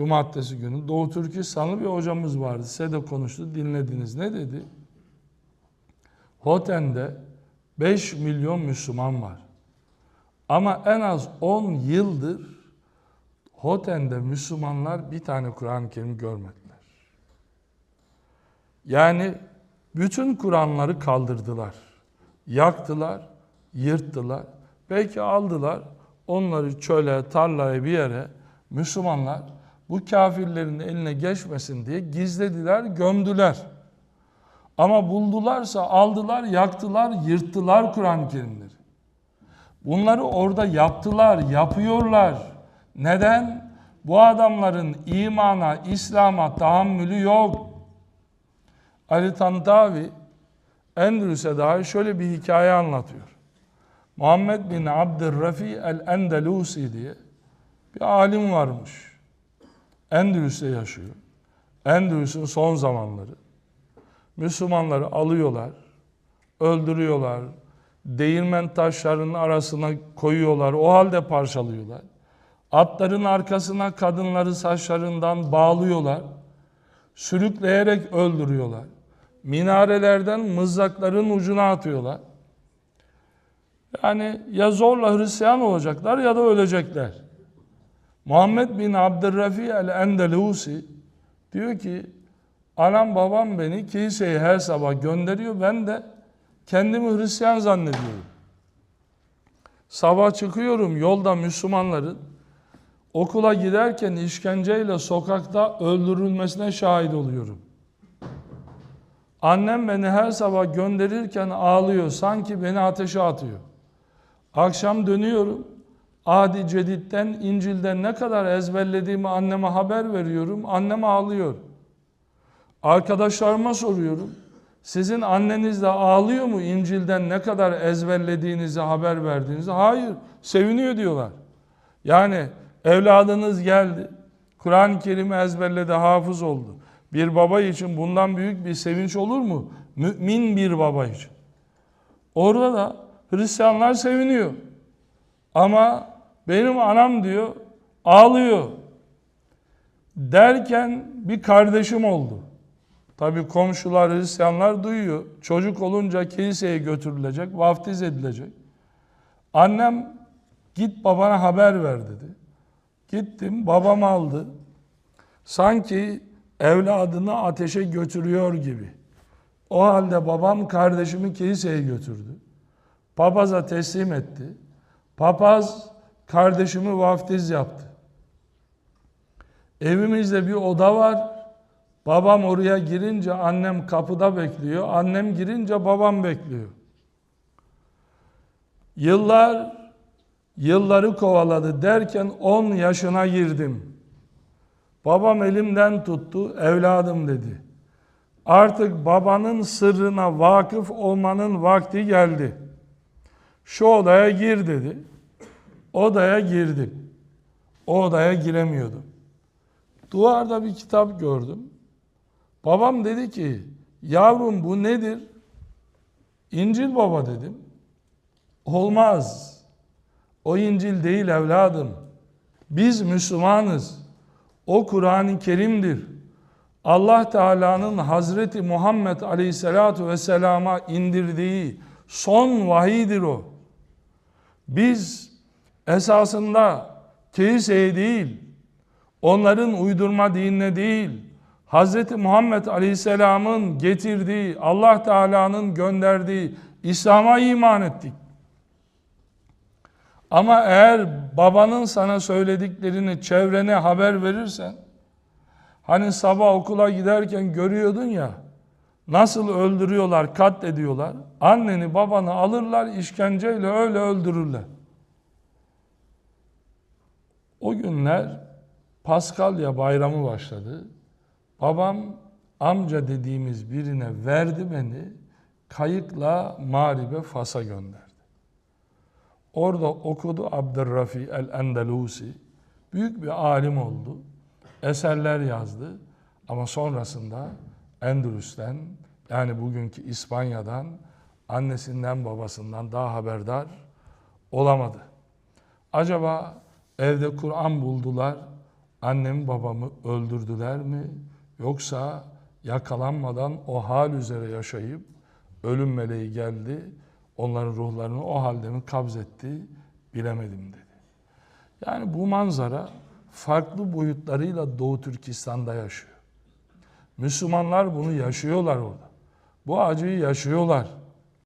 Cumartesi günü Doğu Türkistanlı bir hocamız vardı. Size de konuştu, dinlediniz. Ne dedi? Hoten'de 5 milyon Müslüman var. Ama en az 10 yıldır Hoten'de Müslümanlar bir tane Kur'an-ı Kerim görmediler. Yani bütün Kur'anları kaldırdılar. Yaktılar, yırttılar. Belki aldılar, onları çöle, tarlaya bir yere Müslümanlar bu kafirlerin eline geçmesin diye gizlediler, gömdüler. Ama buldularsa aldılar, yaktılar, yırttılar Kur'an-ı Kerimleri. Bunları orada yaptılar, yapıyorlar. Neden? Bu adamların imana, İslam'a tahammülü yok. Ali Tantavi Endülüs'e dair şöyle bir hikaye anlatıyor. Muhammed bin Abdurrafi el-Endelusi diye bir alim varmış. Endülüs'te yaşıyor. Endülüs'ün son zamanları. Müslümanları alıyorlar, öldürüyorlar, değirmen taşlarının arasına koyuyorlar, o halde parçalıyorlar. Atların arkasına kadınları saçlarından bağlıyorlar, sürükleyerek öldürüyorlar. Minarelerden mızrakların ucuna atıyorlar. Yani ya zorla Hristiyan olacaklar ya da ölecekler. Muhammed bin Abdurrafi el-Endelusi diyor ki anam babam beni kiliseye her sabah gönderiyor ben de kendimi Hristiyan zannediyorum. Sabah çıkıyorum yolda Müslümanların okula giderken işkenceyle sokakta öldürülmesine şahit oluyorum. Annem beni her sabah gönderirken ağlıyor sanki beni ateşe atıyor. Akşam dönüyorum. Adi Cedid'den, İncil'den ne kadar ezberlediğimi anneme haber veriyorum. Annem ağlıyor. Arkadaşlarıma soruyorum. Sizin anneniz de ağlıyor mu İncil'den ne kadar ezberlediğinizi haber verdiğinizi? Hayır, seviniyor diyorlar. Yani evladınız geldi, Kur'an-ı Kerim'i ezberledi, hafız oldu. Bir baba için bundan büyük bir sevinç olur mu? Mümin bir baba için. Orada da Hristiyanlar seviniyor. Ama benim anam diyor ağlıyor. Derken bir kardeşim oldu. Tabii komşular Hristiyanlar duyuyor. Çocuk olunca kiliseye götürülecek, vaftiz edilecek. Annem git babana haber ver dedi. Gittim babam aldı. Sanki evladını ateşe götürüyor gibi. O halde babam kardeşimi kiliseye götürdü. Papaza teslim etti. Papaz kardeşimi vaftiz yaptı. Evimizde bir oda var. Babam oraya girince annem kapıda bekliyor. Annem girince babam bekliyor. Yıllar yılları kovaladı derken 10 yaşına girdim. Babam elimden tuttu, evladım dedi. Artık babanın sırrına vakıf olmanın vakti geldi. Şu odaya gir dedi. Odaya girdim. O odaya giremiyordum. Duvarda bir kitap gördüm. Babam dedi ki, yavrum bu nedir? İncil baba dedim. Olmaz. O İncil değil evladım. Biz Müslümanız. O Kur'an-ı Kerim'dir. Allah Teala'nın Hazreti Muhammed Aleyhisselatu Vesselam'a indirdiği son vahidir o. Biz esasında kiliseye değil, onların uydurma dinine değil, Hazreti Muhammed Aleyhisselam'ın getirdiği, Allah Teala'nın gönderdiği İslam'a iman ettik. Ama eğer babanın sana söylediklerini çevrene haber verirsen, hani sabah okula giderken görüyordun ya, nasıl öldürüyorlar, katlediyorlar. Anneni babanı alırlar, işkenceyle öyle öldürürler. O günler Paskalya bayramı başladı. Babam amca dediğimiz birine verdi beni, kayıkla Mağrib'e Fas'a gönderdi. Orada okudu Abdurrafi el-Endelusi. Büyük bir alim oldu. Eserler yazdı. Ama sonrasında Endülüs'ten yani bugünkü İspanya'dan annesinden babasından daha haberdar olamadı. Acaba evde Kur'an buldular, annemi babamı öldürdüler mi yoksa yakalanmadan o hal üzere yaşayıp ölüm meleği geldi onların ruhlarını o halde mi kabzetti bilemedim dedi. Yani bu manzara farklı boyutlarıyla Doğu Türkistan'da yaşıyor. Müslümanlar bunu yaşıyorlar orada. Bu acıyı yaşıyorlar.